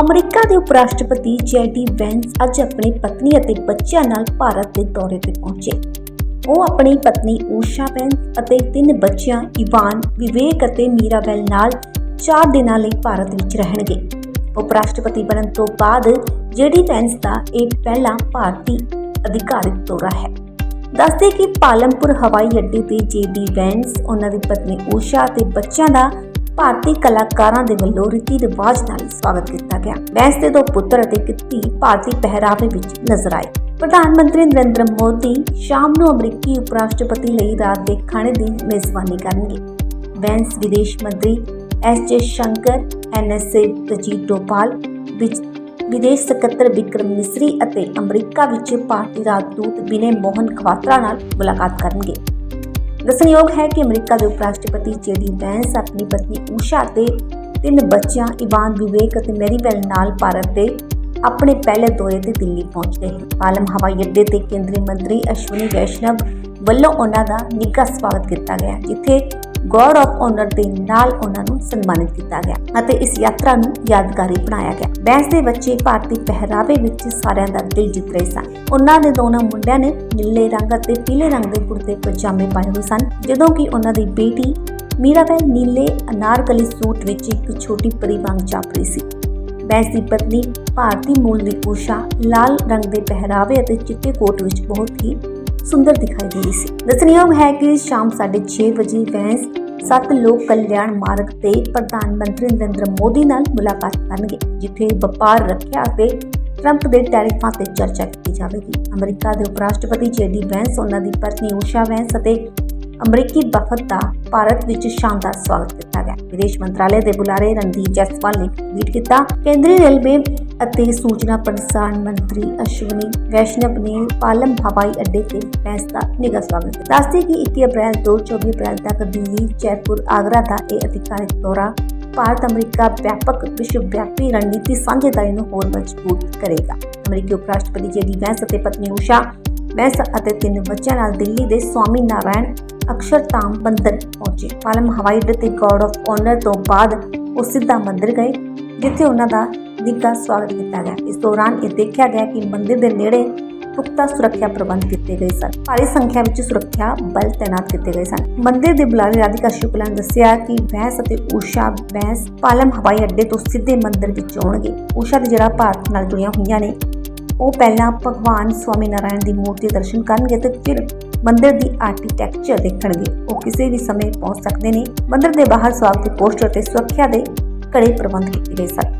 America ਦੇ ਉਪ ਰਾਸ਼ਟਰਪਤੀ ਜੈਡੀ ਵੈਂਸ ਅੱਜ ਆਪਣੀ ਪਤਨੀ ਅਤੇ ਬੱਚਿਆਂ ਨਾਲ ਭਾਰਤ ਦੇ ਦੌਰੇ ਤੇ ਪਹੁੰਚੇ। ਉਹ ਆਪਣੀ ਪਤਨੀ ਊਸ਼ਾ ਵੈਂਸ ਅਤੇ ਤਿੰਨ ਬੱਚਿਆਂ, ਇਵਾਨ, ਵਿਵੇਕ ਅਤੇ ਮੀਰਾਬੈਲ ਨਾਲ 4 ਦਿਨਾਂ ਲਈ ਭਾਰਤ ਵਿੱਚ ਰਹਿਣਗੇ। ਉਪ ਰਾਸ਼ਟਰਪਤੀ ਬਣਨ ਤੋਂ ਬਾਅਦ ਜੇਡੀ ਵੈਂਸ ਦਾ ਇਹ ਪਹਿਲਾ ਭਾਰਤੀ ਅਧਿਕਾਰਿਤ ਦੌਰਾ ਹੈ। ਦੱਸਦੇ ਕਿ ਪਾਲਮਪੁਰ ਹਵਾਈ ਅੱਡੇ ਤੇ ਜੇਡੀ ਵੈਂਸ, ਉਹਨਾਂ ਦੀ ਪਤਨੀ ਊਸ਼ਾ ਅਤੇ ਬੱਚਿਆਂ ਦਾ ਭਾਰਤੀ ਕਲਾਕਾਰਾਂ ਦੇ ਵੱਲੋਂ ਰੀਤੀ ਰਿਵਾਜ ਨਾਲ ਸਵਾਗਤ ਕੀਤਾ ਗਿਆ। ਵੈਂਸ ਦੇ ਦੋ ਪੁੱਤਰ ਅਤੇ ਇੱਕ ਧੀ ਭਾਰਤੀ ਪਹਿਰਾਵੇ ਵਿੱਚ ਨਜ਼ਰ ਆਏ। ਪ੍ਰਧਾਨ ਮੰਤਰੀ ਨਰਿੰਦਰ ਮੋਦੀ ਸ਼ਾਮ ਨੂੰ ਅਮਰੀਕੀ ਉਪ ਰਾਸ਼ਟਰਪਤੀ ਲਈ ਰਾਤ ਦੇ ਖਾਣੇ ਦੀ ਮੇਜ਼ਬਾਨੀ ਕਰਨਗੇ। ਬੈਂਸ ਵਿਦੇਸ਼ ਮੰਤਰੀ ਐਸ ਜੇ ਸ਼ੰਕਰ ਐਨਐਸਏ ਤਜੀਤ ਡੋਪਾਲ ਵਿੱਚ ਵਿਦੇਸ਼ ਸਕੱਤਰ ਵਿਕਰਮ ਮਿਸਰੀ ਅਤੇ ਅਮਰੀਕਾ ਵਿੱਚ ਭਾਰਤੀ ਰਾਜਦੂਤ ਵਿਨੇ ਮੋਹਨ ਖਵਾਤਰਾ ਨਾਲ ਮੁਲਾਕਾਤ ਕਰਨਗੇ। ਦੱਸਣਯੋਗ ਹੈ ਕਿ ਅਮਰੀਕਾ ਦੇ ਉਪ ਰਾਸ਼ਟਰਪਤੀ ਜੇਡੀ ਵੈਂਸ ਆਪਣੀ ਪਤਨੀ ਊਸ਼ਾ ਤੇ ਤਿੰਨ ਬੱਚਿਆਂ, ਇਵਾਨ, ਵਿਵੇਕ ਅਤੇ ਮੈਰੀਬੈਲ ਨਾਲ ਭਾਰਤ ਦੇ ਆਪਣੇ ਪਹਿਲੇ ਦੌਰੇ ਤੇ ਦਿੱਲੀ ਪਹੁੰਚ ਗਏ ਹਨ। ਪਾਲਮ ਹਵਾਈ ਅੱਡੇ ਤੇ ਕੇਂਦਰੀ ਮੰਤਰੀ ਅਸ਼ਵਨੀ ਵੈਸ਼ਨਵ ਵੱਲੋਂ ਉਹਨਾਂ ਦਾ ਨਿੱਘਾ ਸਵਾਗਤ ਕੀਤਾ ਗਿਆ, ਜਿੱਥੇ ਗਾਰਡ ਆਫ ਆਨਰ ਦੇ ਨਾਲ ਉਹਨਾਂ ਨੂੰ ਸਨਮਾਨਿਤ ਕੀਤਾ ਗਿਆ ਅਤੇ ਇਸ ਯਾਤਰਾ ਨੂੰ ਯਾਦਗਾਰੀ ਬਣਾਇਆ ਗਿਆ। ਬੈਂਸ ਦੇ ਬੱਚੇ ਭਾਰਤੀ ਪਹਿਰਾਵੇ ਵਿੱਚ ਸਾਰਿਆਂ ਦਾ ਦਿਲ ਜਿੱਤ ਰਹੇ ਸਨ। ਉਹਨਾਂ ਦੇ ਦੋਨਾਂ ਮੁੰਡਿਆਂ ਨੇ ਨੀਲੇ ਰੰਗ ਅਤੇ ਪੀਲੇ ਰੰਗ ਦੇ ਕੁੜਤੇ ਪਜਾਮੇ ਪਾਏ ਹੋਏ ਸਨ, ਜਦੋਂ ਕਿ ਉਹਨਾਂ ਦੀ ਬੇਟੀ ਮੀਰਾਬੈਲ ਨੀਲੇ ਅਨਾਰਕਲੀ ਸੂਟ ਵਿੱਚ ਇੱਕ ਛੋਟੀ ਪਰੀ ਵਾਂਗ ਜਾਪ ਰਹੀ ਸੀ। ਬੈਂਸ ਦੀ ਪਤਨੀ ਭਾਰਤੀ ਮੂਲ ਦੀ ਊਸ਼ਾ ਲਾਲ ਰੰਗ ਦੇ ਪਹਿਰਾਵੇ ਅਤੇ ਚਿੱਟੇ ਕੋਟ ਵਿੱਚ ਬਹੁਤ ਹੀ ਸੁੰਦਰ ਦਿਖਾਈ ਦੇ ਰਹੀ ਸੀ। ਦੱਸਣਯੋਗ ਹੈ ਕਿ ਸ਼ਾਮ 6:30 ਵਜੇ ਵੈਂਸ ਸੱਤ ਲੋਕ ਕਲਿਆਣ ਮਾਰਗ ਤੇ ਪ੍ਰਧਾਨ ਮੰਤਰੀ ਨਰਿੰਦਰ ਮੋਦੀ ਨਾਲ ਮੁਲਾਕਾਤ ਕਰਨਗੇ, ਜਿੱਥੇ ਵਪਾਰ ਰੱਖਿਆ ਅਤੇ ਟਰੰਪ ਦੇ ਟੈਰਿਫਾਂ ਤੇ ਚਰਚਾ ਕੀਤੀ ਜਾਵੇਗੀ। ਅਮਰੀਕਾ ਦੇ ਉਪ ਰਾਸ਼ਟਰਪਤੀ ਜੇਡੀ ਵੈਂਸ, ਉਹਨਾਂ ਦੀ ਪਤਨੀ ਊਸ਼ਾ ਵੈਂਸ ਅਤੇ ਅਮਰੀਕੀ ਵਫਦ ਦਾ ਭਾਰਤ ਵਿੱਚ ਸ਼ਾਨਦਾਰ ਸਵਾਗਤ ਕੀਤਾ ਗਿਆ। ਵਿਦੇਸ਼ ਮੰਤਰਾਲੇ ਦੇ ਬੁਲਾਰੇ ਰਣਦੀਪ ਜੈਸਵਾਲ ਨੇ ਟਵੀਟ ਕੀਤਾ, ਕੇਂਦਰੀ ਰੇਲਵੇ ਅਤੇ ਸੂਚਨਾ ਪ੍ਰਸਾਰਣ ਮੰਤਰੀ ਅਸ਼ਵਨੀ ਵੈਸ਼ਨਵ ਨੇ ਪਾਲਮ ਹਵਾਈ ਅੱਡੇ ਤੇ ਵੈਂਸ ਦਾ ਨਿੱਘਾ ਸਵਾਗਤ ਕੀਤਾ। ਦੱਸਦੇ ਕਿ 21 ਅਪ੍ਰੈਲ ਤੋਂ 24 ਅਪ੍ਰੈਲ ਤੱਕ ਦਿੱਲੀ, ਜੈਪੁਰ, ਆਗਰਾ ਦਾ ਇਹ ਅਧਿਕਾਰਿਤ ਦੌਰਾ ਭਾਰਤ ਅਮਰੀਕਾ ਵਿਆਪਕ ਵਿਸ਼ਵ ਰਣਨੀਤੀ ਸਾਂਝੇਦਾਰੀ ਨੂੰ ਹੋਰ ਮਜ਼ਬੂਤ ਕਰੇਗਾ। ਅਮਰੀਕੀ ਉਪ ਰਾਸ਼ਟਰਪਤੀ ਜੇਡੀ ਵੈਂਸ ਅਤੇ ਪਤਨੀ ਊਸ਼ਾ ਵੈਂਸ ਅਤੇ ਤਿੰਨ ਬੱਚਿਆਂ ਨਾਲ ਦਿੱਲੀ ਦੇ ਸਵਾਮੀ ਨਾਰਾਇਣ ਅਕਸ਼ਰਧਾਮ ਮੰਦਿਰ ਪਹੁੰਚੇ। ਪਾਲਮ ਹਵਾਈ ਅੱਡੇ ਤੇ ਗਾਰਡ ਆਫ ਆਨਰ ਤੋਂ ਬਾਅਦ ਉਹ ਸਿੱਧਾ ਮੰਦਿਰ ਗਏ, ਜਿੱਥੇ ਉਹਨਾਂ ਦਾ ਨਿੱਘਾ ਸਵਾਗਤ ਕੀਤਾ ਗਿਆ। ਇਸ ਦੌਰਾਨ ਇਹ ਦੇਖਿਆ ਗਿਆ ਕਿ ਮੰਦਿਰ ਦੇ ਨੇੜੇ ਪੁਖਤਾ ਸੁਰੱਖਿਆ ਪ੍ਰਬੰਧ ਕੀਤੇ ਗਏ ਸਨ। ਭਾਰੀ ਸੰਖਿਆ ਵਿੱਚ ਸੁਰੱਖਿਆ ਬਲ ਤਾਇਨਾਤ ਕੀਤੇ ਗਏ ਸਨ। ਮੰਦਿਰ ਦੇ ਬੁਲਾਰੇ ਰਾਧਿਕਾ ਸ਼ੁਕਲਾ ਨੇ ਦੱਸਿਆ ਕਿ ਵੈਂਸ ਅਤੇ ਊਸ਼ਾ ਵੈਂਸ ਪਾਲਮ ਹਵਾਈ ਅੱਡੇ ਤੋਂ ਸਿੱਧੇ ਮੰਦਿਰ ਵਿੱਚ ਆਉਣਗੇ। ਊਸ਼ਾ ਦੀ ਜਿਹੜਾ ਭਾਰਤ ਨਾਲ ਜੁੜੀਆਂ ਹੋਈਆਂ ਨੇ, ਉਹ ਪਹਿਲਾਂ ਭਗਵਾਨ ਸਵਾਮੀ ਨਾਰਾਇਣ ਦੀ ਮੂਰਤੀ ਦਰਸ਼ਨ ਕਰਨਗੇ ਤੇ ਫਿਰ ਮੰਦਿਰ ਦੀ ਆਰਕੀਟੈਕਚਰ ਦੇਖਣਗੇ। ਉਹ ਕਿਸੇ ਵੀ ਸਮੇਂ ਪਹੁੰਚ ਸਕਦੇ ਨੇ। ਮੰਦਿਰ ਦੇ ਬਾਹਰ ਸਵਾਗਤ ਦੇ ਪੋਸਟਰ ਤੇ ਸੁਰੱਖਿਆ ਦੇ ਕੜੇ ਪ੍ਰਬੰਧ ਕੀਤੇ ਗਏ ਸਨ।